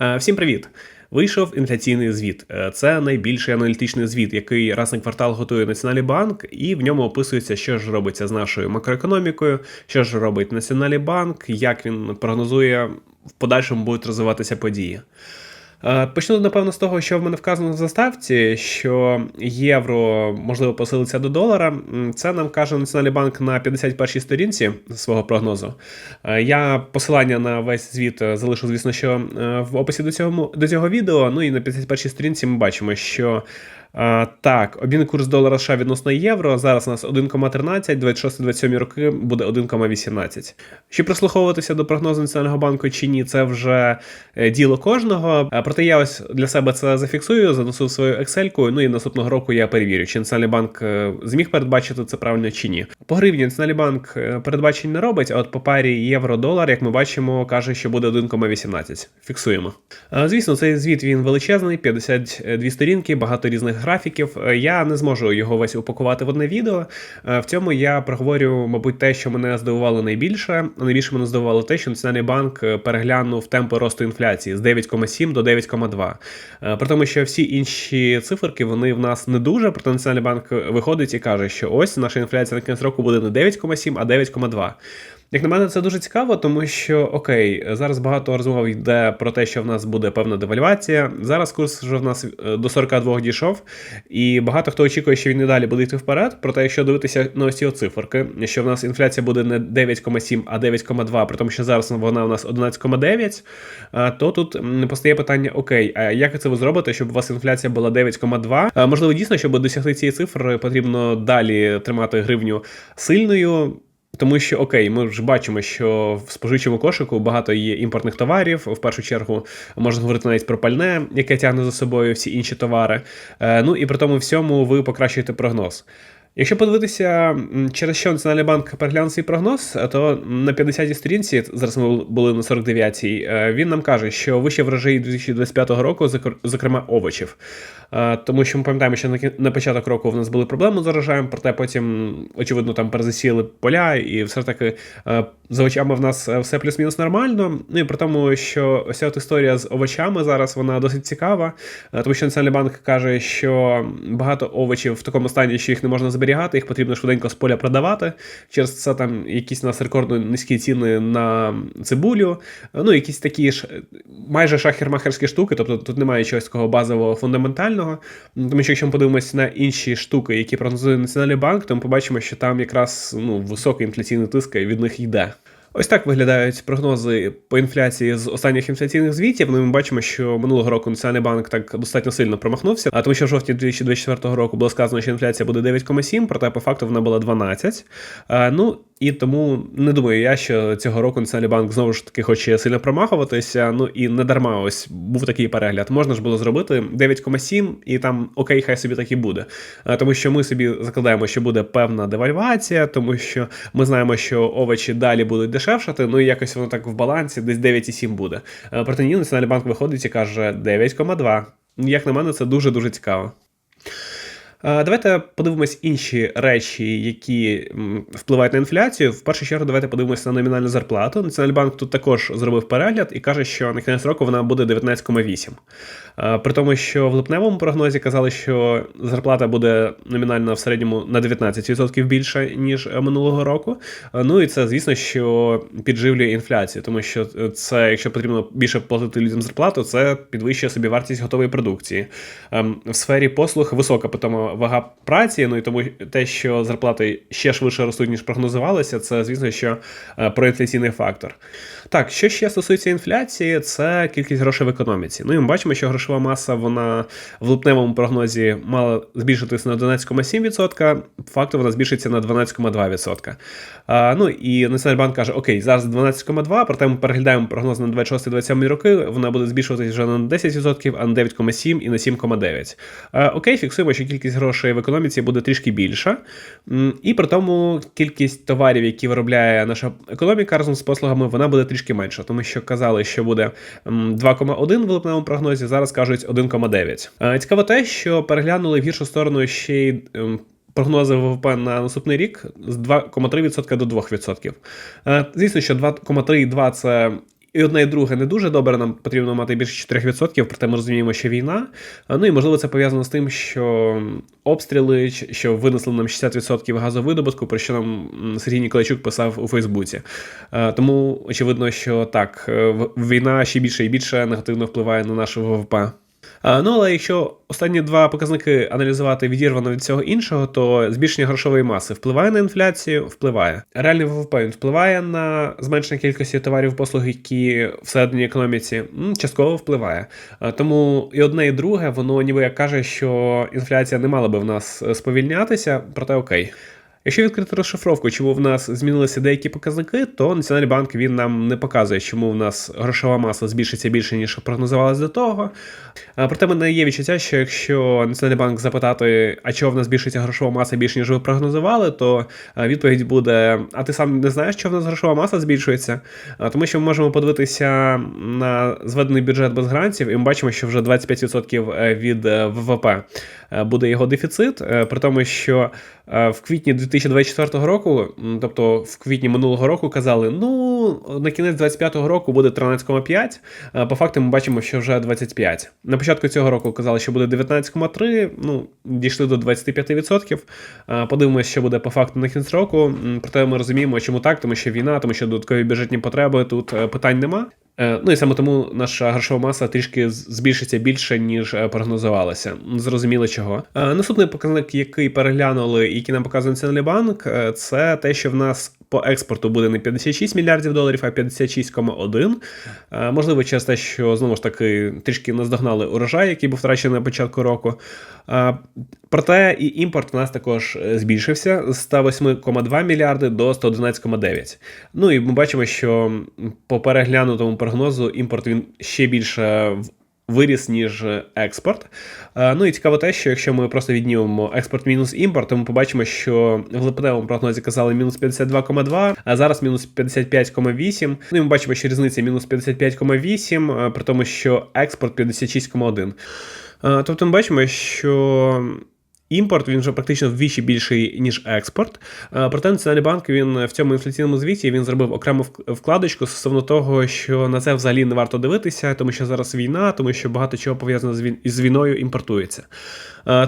Е, Всім привіт! Вийшов інфляційний звіт. Е, Це найбільший аналітичний звіт, який раз на квартал готує Національний банк, і в ньому описується, що ж робиться з нашою макроекономікою, що ж робить Національний банк, як він прогнозує в подальшому будуть розвиватися події. Е, Почну, напевно, з того, що в мене вказано в заставці, що євро можливо посилиться до долара. Це нам каже Національний банк на 51-й сторінці свого прогнозу. Е, Я посилання на весь звіт е, залишу, звісно, що в описі до цього, до цього відео. Ну і на 51-й сторінці ми бачимо, що. Е, Так, обмінний курс долара США відносно євро. Зараз у нас 1,13, 26-27 роки буде 1,18. Чи прислуховуватися до прогнозу Національного банку чи ні, це вже е, діло кожного. Е, Проте я ось для себе це зафіксую, занесу в свою Excel, ну і наступного року я перевірю, чи Національний банк зміг передбачити це правильно чи ні. По гривні Національний банк передбачень не робить, а от по парі євро-долар, як ми бачимо, каже, що буде 1,18. Фіксуємо. Звісно, цей звіт він величезний, 52 сторінки, багато різних графіків. Е, Я не зможу його весь упакувати в одне відео. Е, В цьому я проговорю, мабуть, те, що мене здивувало найбільше. Найбільше мене здивувало те, що Національний банк е, переглянув темпи росту інфляції з 9,7 до 9,2. Е, При тому, що всі інші циферки вони в нас не дуже. Проте Національний банк виходить і каже, що ось наша інфляція на кінець року буде не 9,7, а 9,2. Як на мене, це дуже цікаво, тому що окей, зараз багато розмов йде про те, що в нас буде певна девальвація. Зараз курс вже в нас е, до 42 дійшов, і багато хто очікує, що він і далі буде йти вперед. Проте, якщо дивитися на ось ці циферки, що в нас інфляція буде не 9,7, а 9,2, при тому, що зараз вона у нас 11,9, е, то тут постає питання: окей, а як це ви зробите, щоб у вас інфляція була 9,2? Е, Можливо, дійсно, щоб досягти цієї цифри, потрібно далі тримати гривню сильною. Тому що окей, ми вже бачимо, що в споживчому кошику багато є імпортних товарів. В першу чергу можна говорити навіть про пальне, яке тягне за собою всі інші товари. Е, Ну і при тому всьому ви покращуєте прогноз. Якщо подивитися, через що Національний банк переглянув свій прогноз, то на 50-й сторінці, зараз ми були на 49-й, е, він нам каже, що вище врожаї 2025 року, зокр- зокрема овочів. Е, Тому що ми пам'ятаємо, що на початок року в нас були проблеми з урожаєм, проте потім, очевидно, там перезасіяли поля, і все таки е, з овочами в нас е, все плюс-мінус нормально. Ну і при тому, що ось от історія з овочами зараз вона досить цікава, е, тому що Національний банк каже, що багато овочів в такому стані, що їх не можна зберігати, їх потрібно швиденько з поля продавати. Через це там якісь у нас рекордно низькі ціни на цибулю. Е, Ну, якісь такі ж майже шахер-махерські штуки, тобто тут немає чогось такого базового фундаментального. Тому що якщо ми подивимося на інші штуки, які прогнозує Національний банк, то ми побачимо, що там якраз ну, високий інфляційний тиск від них йде. Ось так виглядають прогнози по інфляції з останніх інфляційних звітів. Ну, ми бачимо, що минулого року Національний банк так достатньо сильно промахнувся, а тому що в жовтні 2024 року було сказано, що інфляція буде 9,7, проте по факту вона була 12. Ну і тому не думаю я, що цього року Національний банк знову ж таки хоче сильно промахуватися. Ну і не дарма ось був такий перегляд. Можна ж було зробити 9,7 і там окей, хай собі так і буде. Тому що ми собі закладаємо, що буде певна девальвація, тому що ми знаємо, що овочі далі будуть дешевшати, ну і якось воно так в балансі, десь 9,7 буде. Проте ні, Національний банк виходить і каже 9,2. Як на мене, це дуже дуже цікаво. Давайте подивимось інші речі, які впливають на інфляцію. В першу чергу, давайте подивимося на номінальну зарплату. Національний банк тут також зробив перегляд і каже, що на кінець року вона буде 19,8. Е, При тому, що в липневому прогнозі казали, що зарплата буде номінально в середньому на 19% більша, ніж е, минулого року. Ну і це, звісно, що підживлює інфляцію, тому що е, це, якщо потрібно більше платити людям зарплату, це підвищує собі вартість готової продукції. Ем, В сфері послуг висока питома вага праці. Ну і тому те, що зарплати ще швидше ростуть, ніж прогнозувалося, це звісно, що е, проінфляційний фактор. Так, що ще стосується інфляції, це кількість грошей в економіці. Ну і ми бачимо, що грошова маса вона в липневому прогнозі мала збільшитися на 11,7%, факту вона збільшиться на 12,2%. А, ну і Національний банк каже: Окей, зараз 12,2%, проте ми переглядаємо прогноз на 26-27 роки, вона буде збільшуватися вже на 10%, а на 9,7% і на 7,9%. А, окей, фіксуємо, що кількість грошей в економіці буде трішки більша. І при тому кількість товарів, які виробляє наша економіка разом з послугами, вона буде трішки менша, тому що казали, що буде 2,1 в липневому прогнозі, зараз кажуть 1,9. Е, Цікаво те, що переглянули в гіршу сторону ще й. ем, Прогнози ВВП на наступний рік з 2,3% до 2%. Е, Звісно, що 2,3 і 2 це І одне і друге не дуже добре. Нам потрібно мати більше 4%, проте ми розуміємо, що війна. Ну і можливо це пов'язано з тим, що обстріли, що винесли нам 60% газовидобутку, про що нам Сергій Ніколайчук писав у Фейсбуці. Тому очевидно, що так, війна ще більше і більше негативно впливає на наше ВВП. Ну, але якщо останні два показники аналізувати відірвано від цього іншого, то збільшення грошової маси впливає на інфляцію, впливає. Реальний ВВП впливає на зменшення кількості товарів послуг, які всередині економіці, частково впливає. Тому і одне, і друге, воно ніби як каже, що інфляція не мала би в нас сповільнятися, проте окей. Якщо відкрити розшифровку, чому в нас змінилися деякі показники, то Національний банк він нам не показує, чому в нас грошова маса збільшиться більше, ніж прогнозувалось до того. Проте мене є відчуття, що якщо Національний банк запитати, а чого в нас збільшиться грошова маса більше, ніж ви прогнозували, то відповідь буде: а ти сам не знаєш, що в нас грошова маса збільшується? Тому що ми можемо подивитися на зведений бюджет без грантів, і ми бачимо, що вже 25% від ВВП буде його дефіцит, при тому, що в квітні 2024 року, тобто в квітні минулого року, казали: ну на кінець 25-го року буде 13,5. По факту ми бачимо, що вже 25. На початку цього року казали, що буде 19,3. Ну дійшли до 25%. Подивимося, що буде по факту на кінець року. Проте ми розуміємо, чому так, тому що війна, тому що додаткові бюджетні потреби тут е, питань нема. Е, ну і саме тому наша грошова маса трішки збільшиться більше, ніж е, прогнозувалося. Зрозуміло чого. Наступний показник, який переглянули, який нам показує Національний банк, це те, що в нас по експорту буде не 56 мільярдів доларів, а 56,1. Можливо, через те, що знову ж таки трішки наздогнали урожай, який був втрачений на початку року. Проте і імпорт у нас також е, збільшився з 108,2 мільярди до 111,9. Ну і ми бачимо, що по переглянутому прогнозу імпорт він ще більше виріс, ніж експорт. Ну і цікаво те, що якщо ми просто віднімемо експорт мінус імпорт, то ми побачимо, що в липневому прогнозі казали мінус 52,2, а зараз мінус 55,8. Ну і ми бачимо, що різниця мінус 55,8, при тому, що експорт 56,1. Тобто ми бачимо, що Імпорт він вже практично вдвічі більший, ніж експорт. Проте Національний банк він в цьому інфляційному звіті він зробив окрему вкладочку стосовно того, що на це взагалі не варто дивитися, тому що зараз війна, тому що багато чого пов'язано з війною імпортується.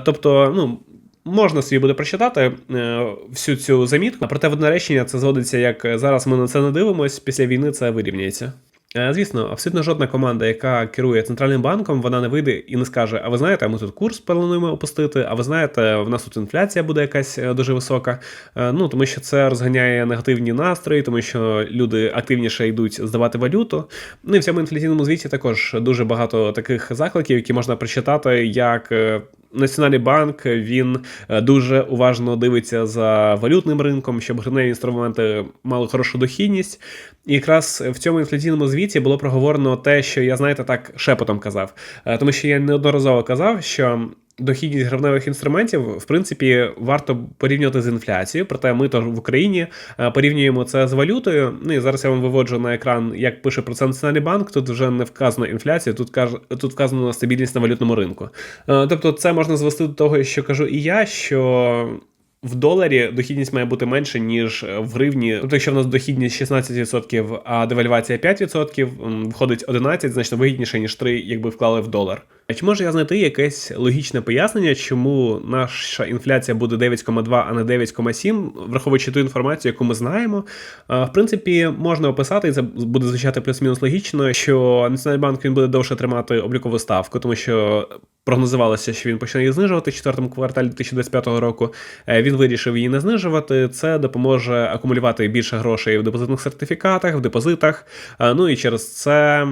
Тобто, ну. Можна собі буде прочитати е, всю цю замітку, проте в одне речення це зводиться як зараз ми на це не дивимося, після війни це вирівняється. Е, звісно, абсолютно жодна команда, яка керує центральним банком, вона не вийде і не скаже: А ви знаєте, ми тут курс плануємо опустити, а ви знаєте, в нас тут інфляція буде якась е, дуже висока. Е, ну тому що це розганяє негативні настрої, тому що люди активніше йдуть здавати валюту. Ну і в цьому інфляційному звіті також дуже багато таких закликів, які можна прочитати, як Національний банк він е, дуже уважно дивиться за валютним ринком, щоб гривневі інструменти мали хорошу дохідність. І якраз в цьому інфляційному звіті було проговорено те, що я знаєте так шепотом казав, е, тому що я неодноразово казав, що дохідність гривневих інструментів, в принципі, варто порівнювати з інфляцією. Проте ми то в Україні е, порівнюємо це з валютою. Ну і зараз я вам виводжу на екран, як пише про це Національний банк. Тут вже не вказано інфляція, тут тут вказано стабільність на валютному ринку. Е, тобто, це можна звести до того, що кажу і я, що. В доларі дохідність має бути менше, ніж в гривні. Тобто, якщо в нас дохідність 16%, а девальвація 5%, виходить 11%, значно вигідніше, ніж 3%, якби вклали в долар. Чи можу я знайти якесь логічне пояснення, чому наша інфляція буде 9,2, а не 9,7, враховуючи ту інформацію, яку ми знаємо? В принципі, можна описати, і це буде звучати плюс-мінус логічно, що Національний банк він буде довше тримати облікову ставку, тому що прогнозувалося, що він почне її знижувати в четвертому кварталі 2025 року. Е, він вирішив її не знижувати. Це допоможе акумулювати більше грошей в депозитних сертифікатах, в депозитах. Ну і через це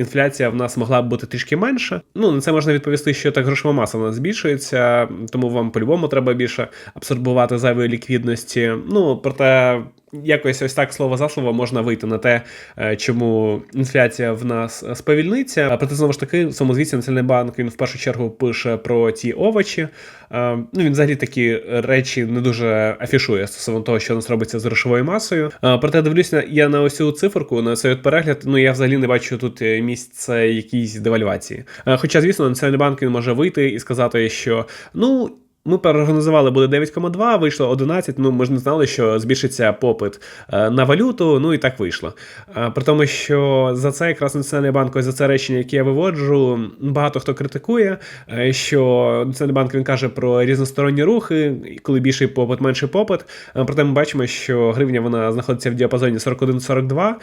інфляція в нас могла б бути трішки менша. Ну на це можна відповісти, що так грошова маса в нас збільшується, тому вам по-любому треба більше абсорбувати зайвої ліквідності. Ну проте якось ось так слово за слово можна вийти на те, е, чому інфляція в нас сповільниться. А проте знову ж таки, в цьому звіті Національний банк він в першу чергу пише про ті овочі. Е, ну він взагалі такі речі не дуже афішує стосовно того, що у нас робиться з грошовою масою. Е, проте дивлюся я на ось цю циферку, на цей перегляд. Ну я взагалі не бачу тут місце якійсь девальвації. Хоча, звісно, Національний банк він може вийти і сказати, що ну. Ми прогнозували буде 9,2, вийшло 11. Ну ми ж не знали, що збільшиться попит е, на валюту. Ну і так вийшло. Е, При тому, що за це якраз Національний банк, ось за це речення, яке я виводжу, багато хто критикує, е, що Національний банк він каже про різносторонні рухи, коли більший попит, менший попит. Проте ми бачимо, що гривня вона знаходиться в діапазоні 41-42.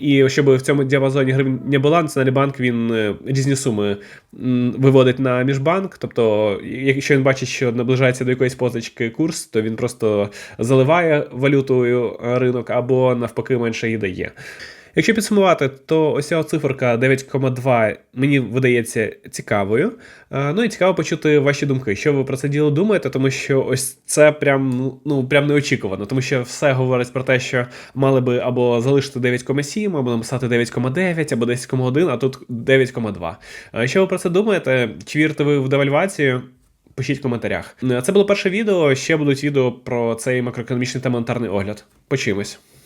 І щоб в цьому діапазоні гривня була, Національний банк він різні суми виводить на міжбанк. Тобто, якщо він бачить, що наближається до якоїсь позички курс, то він просто заливає валютою ринок або навпаки менше її дає. Якщо підсумувати, то ось ця циферка 9,2 мені видається цікавою. Е, Ну і цікаво почути ваші думки. Що ви про це діло думаєте, тому що ось це прям ну, ну прям неочікувано, тому що все говорить про те, що мали би або залишити 9,7, або написати 9,9, або 10,1, а тут 9,2. Е, Що ви про це думаєте? Чи вірите ви в девальвацію? Пишіть в коментарях. Е, Це було перше відео. Ще будуть відео про цей макроекономічний та монетарний огляд. Почимось.